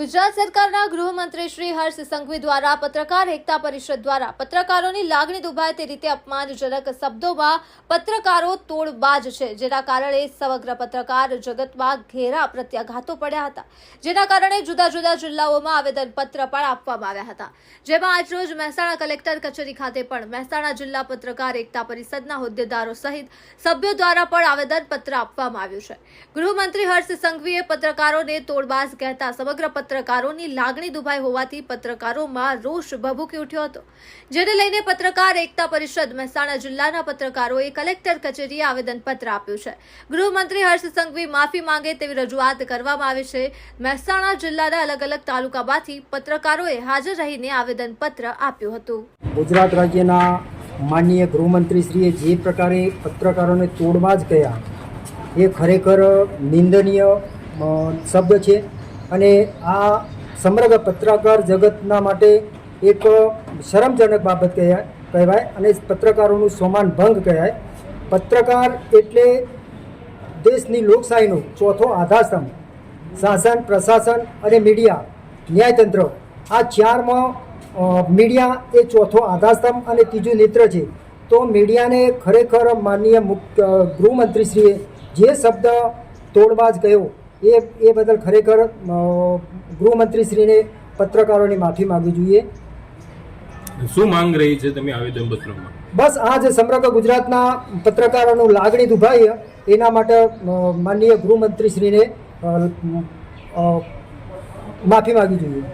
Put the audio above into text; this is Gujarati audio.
ગુજરાત સરકારના ગૃહમંત્રી શ્રી હર્ષ સંઘવી દ્વારા પત્રકાર એકતા પરિષદ દ્વારા પત્રકારોની લાગણી દુભાય તે રીતે અપમાનજનક શબ્દોમાં પત્રકારો તોડબાજ છે, જેના કારણે સમગ્ર પત્રકાર જગતમાં ઘેરા પ્રત્યાઘાતો પડ્યા હતા. જેના કારણે જુદા જુદા જિલ્લાઓમાં આવેદનપત્ર પણ આપવામાં આવ્યા હતા. જેમાં આજરોજ મહેસાણા કલેક્ટર કચેરી ખાતે પણ મહેસાણા જિલ્લા પત્રકાર એકતા પરિષદના હોદ્દેદારો સહિત સભ્યો દ્વારા પણ આવેદનપત્ર આપવામાં આવ્યું છે. ગૃહમંત્રી હર્ષ સંઘવીએ પત્રકારોને તોડબાજ કહેતા સમગ્ર પત્રકારોની લાગણી દુભાઈ હોવાથી પત્રકારોમાં રોષ ભભૂકી ઉઠ્યો હતો. જેને લઈને પત્રકાર એકતા પરિષદ મહેસાણા જિલ્લાના પત્રકારોએ કલેક્ટર કચેરીએ આવેદનપત્ર આપ્યું છે. ગૃહમંત્રી હર્ષ સંઘવી માફી માંગે તેવી રજૂઆત કરવામાં આવી છે. મહેસાણા જિલ્લાના અલગ અલગ તાલુકામાંથી પત્રકારોએ હાજર રહીને આવેદનપત્ર આપ્યું હતું. ગુજરાત રાજ્યના માનનીય ગૃહમંત્રીશ્રીએ જે પ્રકારે પત્રકારોને તોડવા જ ગયા, એ ખરેખર નિંદનીય શબ્દ છે. અને આ સમગ્ર પત્રકાર જગતના માટે એક શરમજનક બાબત કહેવાય કહેવાય અને પત્રકારોનું સમાન ભંગ કહેવાય. પત્રકાર એટલે દેશની લોકશાહીનો ચોથો આધારસ્તંભ. શાસન, પ્રશાસન અને મીડિયા, ન્યાયતંત્ર. આ ચારમાં મીડિયા એ ચોથો આધારસ્તંભ અને ત્રીજું નેત્ર છે. તો મીડિયાને ખરેખર માનનીય મુખ્ય ગૃહમંત્રીશ્રીએ જે શબ્દ તોડવા જ કહ્યો એ એ બદલ ખરેખર ગૃહમંત્રીશ્રીને પત્રકારોની માફી માગવી જોઈએ. શું માંગ રહી છે તમે આવેદન પત્રમાં? બસ આ જે સમગ્ર ગુજરાતના પત્રકારોનું લાગણી દુભાઈ એના માટે માનનીય ગૃહમંત્રીશ્રીને માફી માગવી જોઈએ.